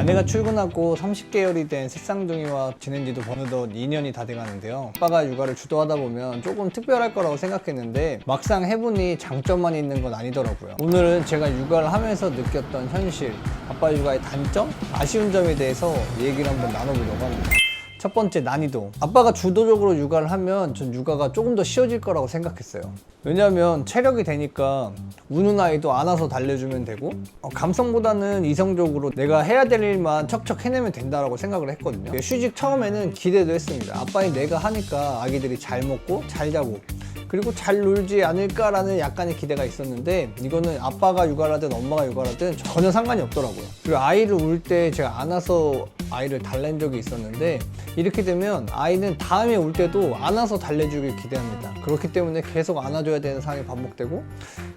아내가 출근하고 30개월이 된 새쌍둥이와 지낸 지도 어느덧 2년이 다 돼가는데요. 아빠가 육아를 주도하다 보면 조금 특별할 거라고 생각했는데 막상 해보니 장점만 있는 건 아니더라고요. 오늘은 제가 육아를 하면서 느꼈던 현실, 아빠 육아의 단점, 아쉬운 점에 대해서 얘기를 한번 나눠보려고 합니다. 첫 번째 난이도. 아빠가 주도적으로 육아를 하면 전 육아가 조금 더 쉬워질 거라고 생각했어요. 왜냐하면 체력이 되니까 우는 아이도 안아서 달래주면 되고 어, 감성보다는 이성적으로 내가 해야 될 일만 척척 해내면 된다라고 생각을 했거든요. 휴직 처음에는 기대도 했습니다. 아빠인 내가 하니까 아기들이 잘 먹고 잘 자고 그리고 잘 놀지 않을까라는 약간의 기대가 있었는데 이거는 아빠가 육아를 하든 엄마가 육아를 하든 전혀 상관이 없더라고요. 그리고 아이를 울 때 제가 안아서 아이를 달랜 적이 있었는데 이렇게 되면 아이는 다음에 울 때도 안아서 달래주길 기대합니다. 그렇기 때문에 계속 안아줘야 되는 상황이 반복되고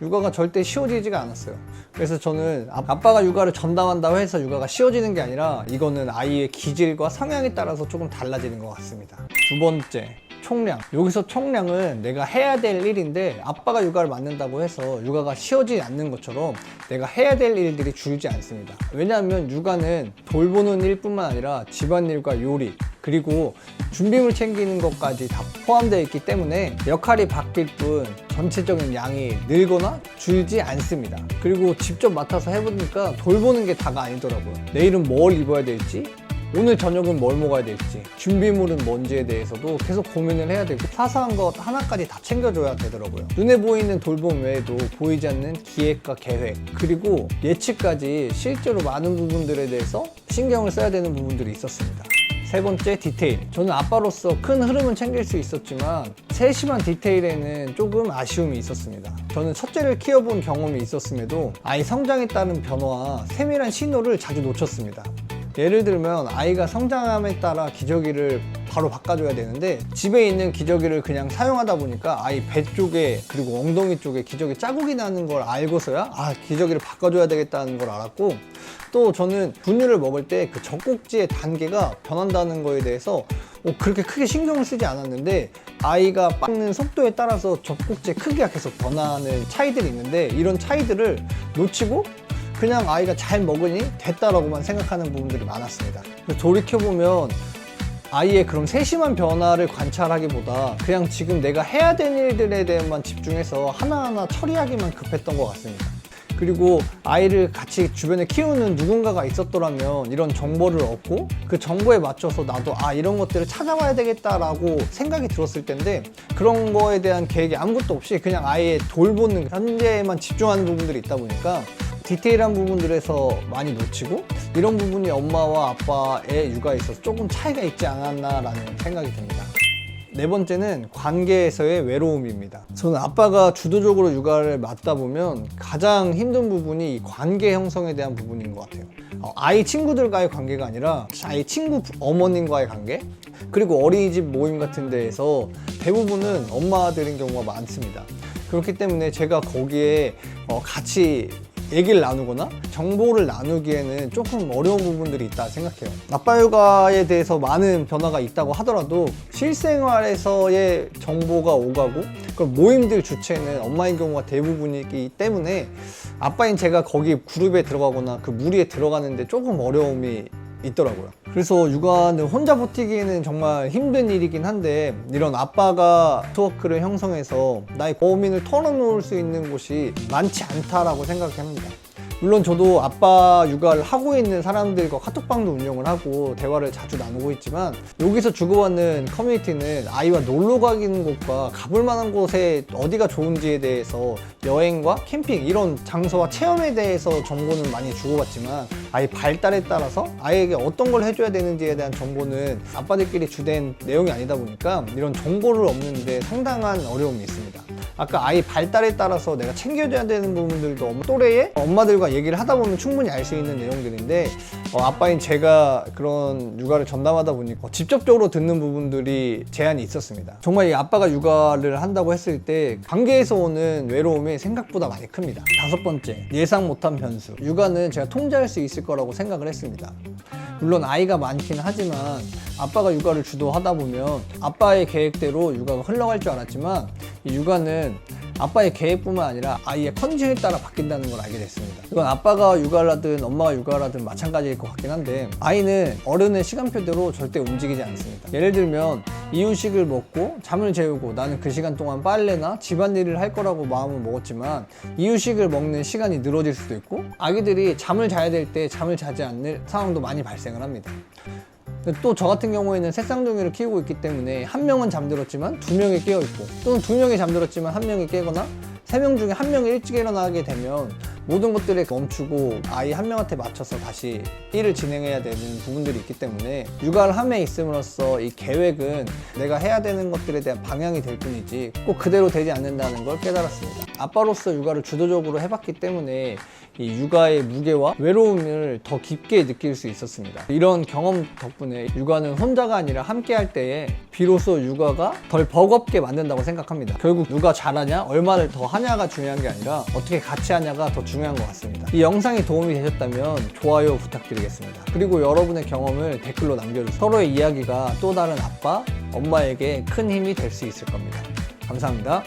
육아가 절대 쉬워지지가 않았어요. 그래서 저는 아- 아빠가 육아를 전담한다고 해서 육아가 쉬워지는 게 아니라 이거는 아이의 기질과 성향에 따라서 조금 달라지는 것 같습니다. 두 번째, 총량. 여기서 총량은 내가 해야 될 일인데 아빠가 육아를 맡는다고 해서 육아가 쉬워지지 않는 것처럼 내가 해야 될 일들이 줄지 않습니다. 왜냐하면 육아는 돌보는 일뿐만 아니라 집안일과 요리 그리고 준비물 챙기는 것까지 다 포함되어 있기 때문에 역할이 바뀔 뿐 전체적인 양이 늘거나 줄지 않습니다. 그리고 직접 맡아서 해보니까 돌보는 게 다가 아니더라고요. 내일은 뭘 입어야 될지 오늘 저녁은 뭘 먹어야 될지 준비물은 뭔지에 대해서도 계속 고민을 해야 되고 사소한 것 하나까지 다 챙겨줘야 되더라고요 눈에 보이는 돌봄 외에도 보이지 않는 기획과 계획 그리고 예측까지 실제로 많은 부분들에 대해서 신경을 써야 되는 부분들이 있었습니다 세 번째 디테일. 저는 아빠로서 큰 흐름은 챙길 수 있었지만 세심한 디테일에는 조금 아쉬움이 있었습니다. 저는 첫째를 키워본 경험이 있었음에도 아이 성장에 따른 변화와 세밀한 신호를 자주 놓쳤습니다. 예를 들면 아이가 성장함에 따라 기저귀를 바로 바꿔줘야 되는데 집에 있는 기저귀를 그냥 사용하다 보니까 아이 배 쪽에 그리고 엉덩이 쪽에 기저귀 자국이 나는 걸 알고서야 아 기저귀를 바꿔줘야 되겠다는 걸 알았고 또 저는 분유를 먹을 때 그 젖꼭지의 단계가 변한다는 거에 대해서 어, 그렇게 크게 신경을 쓰지 않았는데 아이가 빻는 속도에 따라서 젖꼭지의 크기가 계속 변하는 차이들이 있는데 이런 차이들을 놓치고 그냥 아이가 잘 먹으니 됐다라고만 생각하는 부분들이 많았습니다. 돌이켜보면 아이의 그런 세심한 변화를 관찰하기보다 그냥 지금 내가 해야 되는 일들에 대해만 집중해서 하나하나 처리하기만 급했던 것 같습니다. 그리고 아이를 같이 주변에 키우는 누군가가 있었더라면 이런 정보를 얻고 그 정보에 맞춰서 나도 아 이런 것들을 찾아봐야 되겠다라고 생각이 들었을 텐데 그런 거에 대한 계획이 아무것도 없이 그냥 아예 돌보는 현재에만 집중하는 부분들이 있다 보니까 디테일한 부분들에서 많이 놓치고 이런 부분이 엄마와 아빠의 육아에 있어서 조금 차이가 있지 않았나라는 생각이 듭니다. 네 번째는 관계에서의 외로움입니다. 저는 아빠가 주도적으로 육아를 맡다 보면 가장 힘든 부분이 이 관계 형성에 대한 부분인 것 같아요. 어, 아이 친구들과의 관계가 아니라 아이 친구 어머님과의 관계 그리고 어린이집 모임 같은 데에서 대부분은 엄마들인 경우가 많습니다. 그렇기 때문에 제가 거기에 어, 같이 얘기를 나누거나 정보를 나누기에는 조금 어려운 부분들이 있다 생각해요. 육아에 대해서 많은 변화가 있다고 하더라도 실생활에서의 정보가 오가고 그럼 모임들 주체는 엄마인 경우가 대부분이기 때문에 아빠인 제가 거기 그룹에 들어가거나 그 무리에 들어가는데 조금 어려움이 있더라고요. 그래서 육아는 혼자 버티기에는 정말 힘든 일이긴 한데 이런 아빠가 트워크를 형성해서 나의 고민을 털어놓을 수 있는 곳이 많지 않다라고 생각합니다. 물론 저도 아빠 육아를 하고 있는 사람들과 카톡방도 운영을 하고 대화를 자주 나누고 있지만 여기서 주고받는 커뮤니티는 아이와 놀러 가기는 곳과 가볼 만한 곳에 어디가 좋은지에 대해서 여행과 캠핑 이런 장소와 체험에 대해서 정보는 많이 주고받지만 아이 발달에 따라서 아이에게 어떤 걸 해줘야 되는지에 대한 정보는 아빠들끼리 주된 내용이 아니다 보니까 이런 정보를 얻는데 상당한 어려움이 있습니다. 아까 아이 발달에 따라서 내가 챙겨줘야 되는 부분들도 엄- 또래의 엄마들과 얘기를 하다 보면 충분히 알 수 있는 내용들인데 어, 아빠인 제가 그런 육아를 전담하다 보니까 어, 직접적으로 듣는 부분들이 제한이 있었습니다. 정말 이 아빠가 육아를 한다고 했을 때 관계에서 오는 외로움이 생각보다 많이 큽니다. 다섯 번째, 예상 못한 변수. 육아는 제가 통제할 수 있을 거라고 생각을 했습니다. 물론 아이가 많긴 하지만 아빠가 육아를 주도하다 보면 아빠의 계획대로 육아가 흘러갈 줄 알았지만 이 육아는 아빠의 계획뿐만 아니라 아이의 컨디션에 따라 바뀐다는 걸 알게 됐습니다. 이건 아빠가 육아를 하든 엄마가 육아를 하든 마찬가지일 것 같긴 한데 아이는 어른의 시간표대로 절대 움직이지 않습니다. 예를 들면 이유식을 먹고 잠을 재우고 나는 그 시간 동안 빨래나 집안일을 할 거라고 마음을 먹었지만 이유식을 먹는 시간이 늘어질 수도 있고 아기들이 잠을 자야 될 때 잠을 자지 않는 상황도 많이 발생을 합니다. 또 저 같은 경우에는 새쌍둥이를 키우고 있기 때문에 한 명은 잠들었지만 두 명이 깨어 있고 또는 두 명이 잠들었지만 한 명이 깨거나 세 명 중에 한 명이 일찍 일어나게 되면 모든 것들이 멈추고 아이 한 명한테 맞춰서 다시 일을 진행해야 되는 부분들이 있기 때문에 육아를 함에 있음으로써 이 계획은 내가 해야 되는 것들에 대한 방향이 될 뿐이지 꼭 그대로 되지 않는다는 걸 깨달았습니다. 아빠로서 육아를 주도적으로 해봤기 때문에 이 육아의 무게와 외로움을 더 깊게 느낄 수 있었습니다. 이런 경험 덕분에 육아는 혼자가 아니라 함께 할 때에 비로소 육아가 덜 버겁게 만든다고 생각합니다. 결국 누가 잘하냐, 얼마를 더 하냐가 중요한 게 아니라 어떻게 같이 하냐가 더 중요한 것 같습니다. 이 영상이 도움이 되셨다면 좋아요 부탁드리겠습니다. 그리고 여러분의 경험을 댓글로 남겨주세요. 서로의 이야기가 또 다른 아빠, 엄마에게 큰 힘이 될 수 있을 겁니다. 감사합니다.